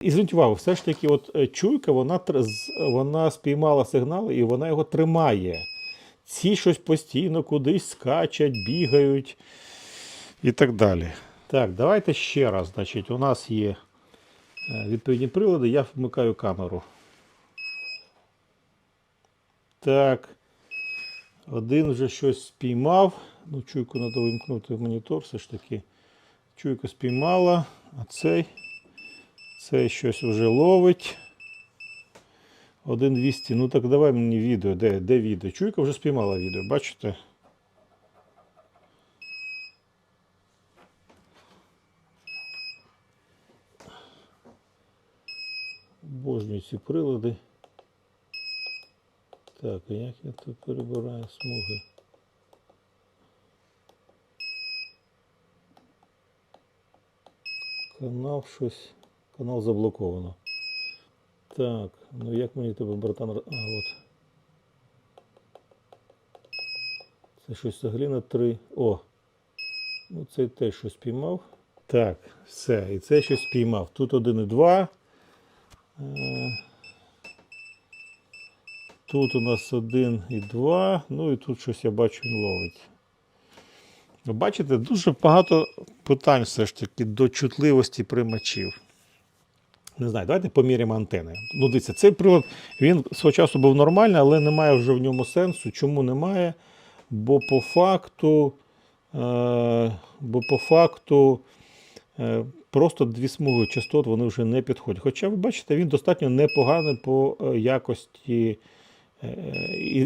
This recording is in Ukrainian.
І зверніть увагу, все ж таки, от е, чуйка, вона, вона спіймала сигнал і вона його тримає. Ці щось постійно кудись скачуть, бігають і так далі. Так, давайте ще раз. Значить, у нас є е, відповідні прилади, я вмикаю камеру. Так. Один вже щось спіймав. Ну, чуйку треба вимкнути в монітор, все ж таки. Чуйка спіймала, а цей, цей щось вже ловить. 1,200. Ну так давай мені відео. Де, де відео? Чуйка вже спіймала відео, бачите? Обожнюю ці прилади. Так, а як я тут перебираю смуги? Канал щось. Канал заблоковано. Так, ну як мені тебе, братан. А, от. Це щось взагалі на три. О! Ну, цей теж щось спіймав. Так, все. І це щось спіймав. Тут один і два. Е, Тут у нас один і два. Ну і тут щось я бачу, він ловить. Бачите, дуже багато питань все ж таки до чутливості приймачів. Не знаю, давайте поміряємо антени. Ну, дивіться, цей прилад він свого часу був нормальний, але немає вже в ньому сенсу. Чому немає? Бо по факту, е, бо по факту е, просто дві смуги частот вони вже не підходять. Хоча ви бачите, він достатньо непоганий по е, якості е,